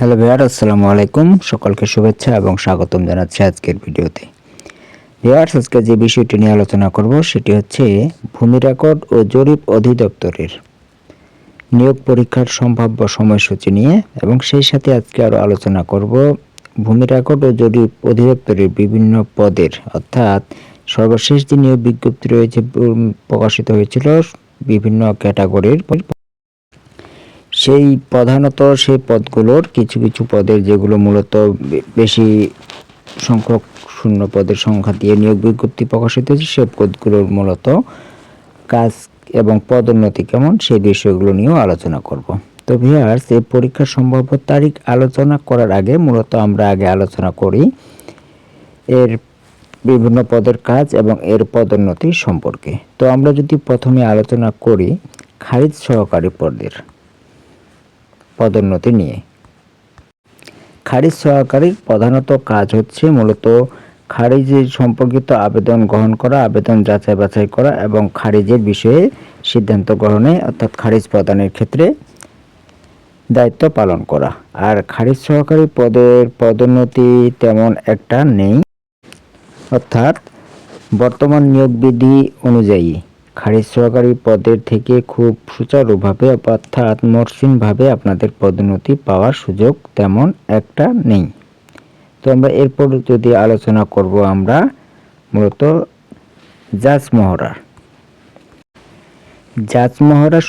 Hello ভিয়ার আসসালামু আলাইকুম। সকলকে শুভেচ্ছা এবং স্বাগতম জানাচ্ছি আজকের ভিডিওতে। ভিয়ার্স আজকে যে বিষয়টি নিয়ে আলোচনা করব সেটি হচ্ছে ভূমি রেকর্ড ও জরিপ অধিদপ্তরের নিয়োগ পরীক্ষার সম্ভাব্য সময়সূচি নিয়ে এবং সেই সাথে আজকে আরও আলোচনা করব ভূমি রেকর্ড ও জরিপ অধিদপ্তরের বিভিন্ন পদের। অর্থাৎ সর্বশেষ যে নিয়োগ বিজ্ঞপ্তি রয়েছে প্রকাশিত হয়েছিল বিভিন্ন ক্যাটাগরির সেই প্রধানত সেই পদগুলোর কিছু কিছু পদের যেগুলো মূলত বেশি সংখ্যক শূন্য পদের সংখ্যা দিয়ে নিয়োগ বিজ্ঞপ্তি প্রকাশিত হয়েছে সেই পদগুলোর মূলত কাজ এবং পদোন্নতি কেমন সেই বিষয়গুলো নিয়েও আলোচনা করব। তো ভিয়ার্স এই পরীক্ষার সম্ভাব্য তারিখ আলোচনা করার আগে মূলত আমরা আগে আলোচনা করি এর বিভিন্ন পদের কাজ এবং এর পদোন্নতি সম্পর্কে। তো আমরা যদি প্রথমে আলোচনা করি খারিজ সহকারী পদের। পদোন্নতি নিয়ে। খারিজ সহকারীর প্রধানত কাজ হচ্ছে মূলত খারিজের সম্পর্কিত আবেদন গ্রহণ করা, আবেদন যাচাই বাছাই করা এবং খারিজের বিষয়ে সিদ্ধান্ত গ্রহণে, অর্থাৎ খারিজ প্রদানের ক্ষেত্রে দায়িত্ব পালন করা। আর খারিজ সহকারী পদের পদোন্নতি তেমন একটা নেই, অর্থাৎ বর্তমান নিয়োগ বিধি অনুযায়ী। খারিজ সহকারী পদের থেকে খুব সুচারুভাবে অর্থাৎ মসৃণভাবে আপনাদের পদোন্নতি পাওয়ার সুযোগ তেমন একটা নেই। তো আমরা এরপর যদি আলোচনা করব আমরা মূলত জাজ মহড়া।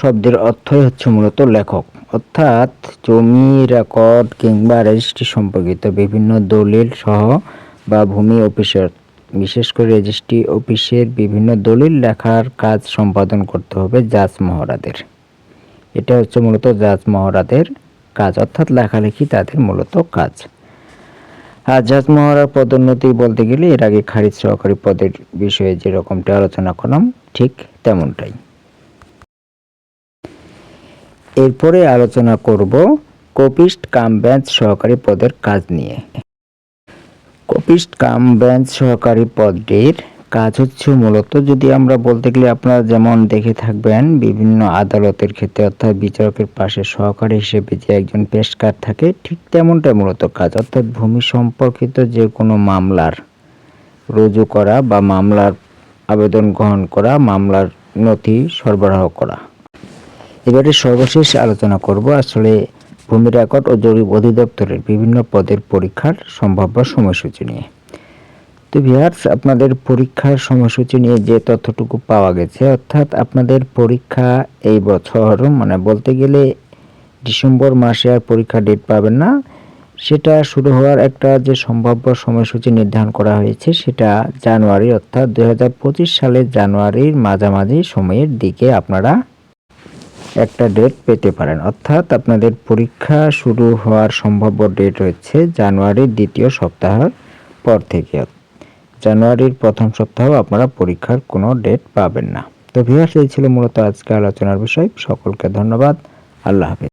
শব্দের অর্থই হচ্ছে মূলত লেখক, অর্থাৎ জমি, রেকর্ড কিংবা রেজিস্ট্রি সম্পর্কিত বিভিন্ন দলিল সহ বা ভূমি, অফিসের বিশেষ করে রেজিস্ট্রি অফিসের বিভিন্ন দলিল লেখার কাজ সম্পাদন করতে হবে জাজ মহড়াদের এটা হচ্ছে মূলত জাজ মহড়াদের কাজ, অর্থাৎ লেখালেখি তাদের মূলত কাজ। আর জাজ মহড়ার পদোন্নতি বলতে গেলে এর আগে খারিজ সহকারী পদের বিষয়ে যেরকমটা আলোচনা করলাম, ঠিক তেমনটাই। এরপরে আলোচনা করব কপিস্ট কাম বেঞ্চ সহকারী পদের কাজ নিয়ে। কপিস্ট কাম বেঞ্চ সহকারী পদটির কাজ হচ্ছে মূলত যদি আমরা বলতে গেলে আপনারা যেমন দেখে থাকবেন বিভিন্ন আদালতের ক্ষেত্রে অর্থাৎ বিচারকের পাশে সহকারী হিসেবে যে একজন পেশকার থাকে, ঠিক তেমনটাই মূলত কাজ। অর্থাৎ ভূমি সম্পর্কিত যে কোনো মামলার রুজু করা বা মামলার আবেদন গ্রহণ করা, মামলার নথি সরবরাহ করা। এবারে সর্বশেষ আলোচনা করব। আসলে ভূমি রেকর্ড ও জরিপ অধিদপ্তরের বিভিন্ন পদের পরীক্ষার সম্ভাব্য সময়সূচি নিয়ে। তো ভিয়ার্স আপনাদের পরীক্ষার সময়সূচি নিয়ে যে তথ্যটুকু পাওয়া গেছে, অর্থাৎ আপনাদের পরীক্ষা এই বছর মানে বলতে গেলে ডিসেম্বর মাসে আর পরীক্ষা ডেট পাবেন না, সেটা শুরু হওয়ার একটা যে সম্ভাব্য সময়সূচি নির্ধারণ করা হয়েছে, সেটা জানুয়ারি, অর্থাৎ দু হাজার পঁচিশ সালের জানুয়ারির মাঝামাঝি সময়ের দিকে আপনারা একটা ডেট পেতে পারেন। অর্থাৎ আপনাদের পরীক্ষা শুরু হওয়ার সম্ভাব্য ডেট হচ্ছে জানুয়ারির দ্বিতীয় সপ্তাহের পর থেকে। জানুয়ারির প্রথম সপ্তাহ আপনারা পরীক্ষার কোনো ডেট পাবেন না। তো ভিউয়ার্স এই ছিল মূলত আজকে আলোচনার বিষয়। সকলকে ধন্যবাদ। আল্লাহ হাফিজ।